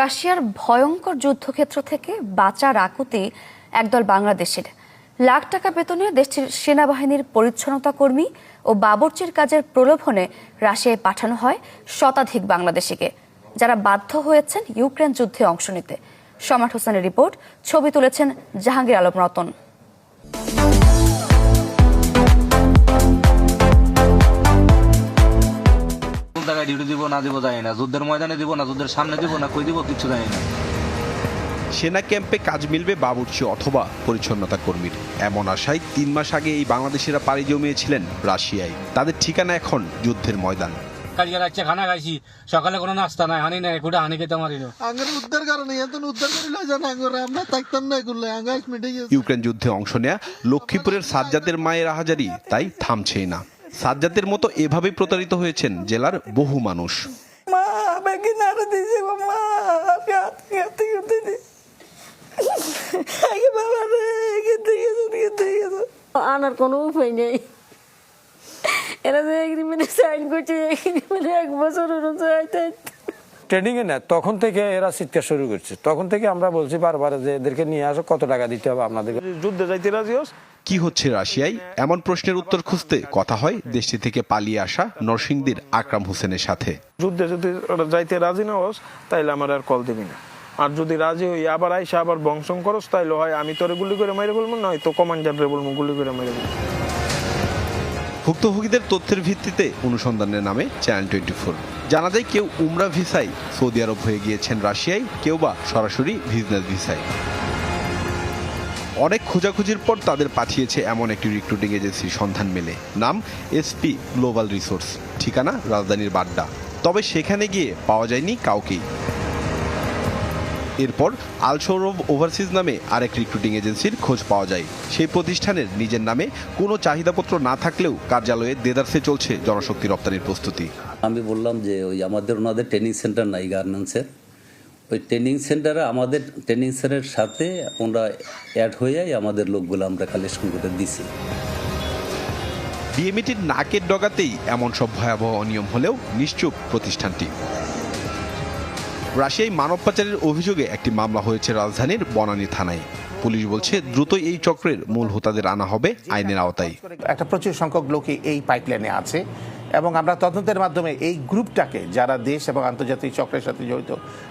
রাশিয়ার ভয়ঙ্কর যুদ্ধক্ষেত্র থেকে বাঁচার আকুতি একদল বাংলাদেশের। লাখ টাকা বেতনে দেশটির সেনাবাহিনীর পরিচ্ছন্নতা কর্মী ও বাবরচির কাজের প্রলোভনে রাশিয়ায় পাঠানো হয় শতাধিক বাংলাদেশিকে, যারা বাধ্য হয়েছেন ইউক্রেন যুদ্ধে অংশ নিতে। সমাট হোসেনের রিপোর্ট, ছবি তুলেছেন জাহাঙ্গীর আলম রতন। দিব না দিব জানি না। যুদ্ধের ময়দানে দিব না যুদ্ধের সামনে দিব না কই দিব কিছু জানি না। সেনা ক্যাম্পে কাজ মিলবে বাবুর্চি অথবা পরিচ্ছন্নতা কর্মীর। এমন আশায় তিন মাস আগে এই বাংলাদেশিরা পাড়ি জমিয়েছিলেন রাশিয়ায়। তাদের ঠিকানা এখন যুদ্ধের ময়দান। কালকে রাত্রে খানা খাইছি। সকালে কোনো নাস্তা নাই হানি নাই কুটা হানি খেতে আঙ্গার উদ্ধার কারণে এত উদ্ধার আমরা থাকতাম না এগুলো আঙ্গাস মিটে গেছে। ইউক্রেন যুদ্ধে অংশ নেয়া লক্ষ্মীপুরের সাজ্জাদের মায়ের আহাজারি তাই থামছেই না। সাজ্জাদের মতো এভাবেই প্রতারিত হয়েছেন জেলার বহু মানুষ। মা আমাকে নাড়া দিয়েছে মা আমি হাতে হাতে করতে আগে বাবা রে খেতে গেছো খেতে গেছো আনার কোনো উপায় নেই। এরা যে এগ্রিমেন্টে সাইন করছে এগ্রিমেন্টে এক বছর ট্রেনিং এ নেয় তখন থেকে এরা চিৎকার শুরু করছে। তখন থেকে আমরা বলছি বারবার যে এদেরকে নিয়ে আসো কত টাকা দিতে হবে আপনাদেরকে? যুদ্ধে যাইতে রাজি হোস? কি হচ্ছে রাশিয়ায়? এমন প্রশ্নের উত্তর খুঁজতে কথা হয় দেশটি থেকে পালিয়ে আসা নরসিংদীর আকরাম হোসেনের সাথে। যুদ্ধে যদি যাইতে রাজি না হোস তাইলে আমার আর কল দিবি না। আর যদি রাজি হই আবার আইসা আবার বংশং করস তাইলে হয় আমি তোরে গুলি করে মেরে বলব নয় তো কমান্ডারে বলব গুলি করে মেরে বলব ভুক্তভোগীদের তথ্যের ভিত্তিতে অনুসন্ধানের নামে চ্যানেল টোয়েন্টি ফোর। জানা যায় কেউ উমরা ভিসায় সৌদি আরব হয়ে গিয়েছেন রাশিয়ায় কেউ বা সরাসরি বিজনেস ভিসায়। অনেক খোঁজাখুঁজির পর তাদের পাঠিয়েছে এমন একটি রিক্রুটিং এজেন্সির সন্ধান মেলে। নাম এসপি গ্লোবাল রিসোর্স ঠিকানা রাজধানীর বাড্ডা। তবে সেখানে গিয়ে পাওয়া যায়নি কাউকেই। এরপর আল সৌরভ ওভারসিজ নামে আরেক রিক্রুটিং এজেন্সির খোঁজ পাওয়া যায়। সেই প্রতিষ্ঠানের নিজের নামে কোনো চাহিদাপত্র না থাকলেও কার্যালয়ে দেদারসে চলছে জনশক্তি রপ্তানির প্রস্তুতি। আমি বললাম যে ওই আমাদের ওনাদের ট্রেনিং সেন্টার নাই গার্মেন্টসের ওই ট্রেনিং সেন্টারে আমাদের ট্রেনিং সেন্টারের সাথে ওরা অ্যাড হয়ে আমাদের লোকগুলো আমরা কালেকশন করে দিছি। বিএমইটির নাকের ডগাতেই এমন সব ভয়াবহ অনিয়ম হলেও নিশ্চুপ প্রতিষ্ঠানটি। রাশিয়ায় মানব পাচারের অভিযোগে একটি মামলা হয়েছে রাজধানীর বনানী থানায়। পুলিশ বলছে দ্রুত এই চক্রের মূল হোতাদের আনা হবে আইনের আওতায়। একটা প্রচুর সংখ্যক লোকই এই পাইপলাইনে আছে। এবং আমরা তদন্তের মাধ্যমে এই গ্রুপটাকে, যারা দেশ এবং আন্তর্জাতিক চক্রের সাথে জড়িত,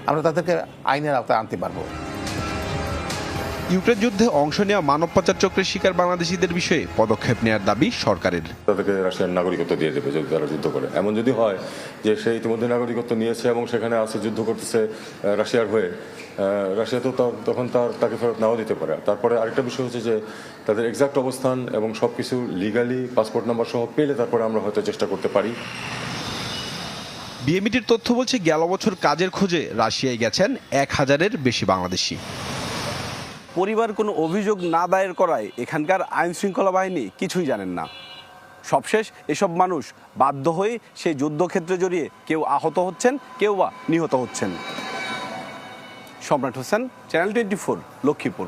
আমরা তাদেরকে আইনের আওতায় আনতে পারব। ইউক্রেন যুদ্ধে অংশ নেওয়া মানব পাচার চক্রের শিকার বাংলাদেশিদের বিষয়ে পদক্ষেপ নেওয়ার দাবি সরকারের। তাদেরকে রাশিয়ার নাগরিকত্ব দিয়ে দেবে যদি তারা যুদ্ধ করে। এমন যদি হয় যে সে ইতিমধ্যে নাগরিকত্ব নিয়েছে এবং সেখানে আছে যুদ্ধ করতেছে রাশিয়ার হয়ে রাশিয়া তো তখন তার তাকে ফেরত নাও দিতে পারে। তারপরে আরেকটা বিষয় হচ্ছে যে তাদের এক্সাক্ট অবস্থান এবং সব কিছু লিগালি পাসপোর্ট নাম্বার সহ পেলে তারপরে আমরা হয়তো চেষ্টা করতে পারি। বিএমইটির তথ্য বলছে গেল বছর কাজের খোঁজে রাশিয়ায় গেছেন এক হাজারের বেশি বাংলাদেশি। পরিবার কোনো অভিযোগ না দায়ের করায় এখানকার আইন শৃঙ্খলা বাহিনী কিছুই জানেন না। সবশেষ এসব মানুষ বাধ্য হয়ে সেই যুদ্ধক্ষেত্রে জড়িয়ে কেউ আহত হচ্ছেন, কেউ বা নিহত হচ্ছেন। Samrat Hossain, channel twenty four, Lakshmipur.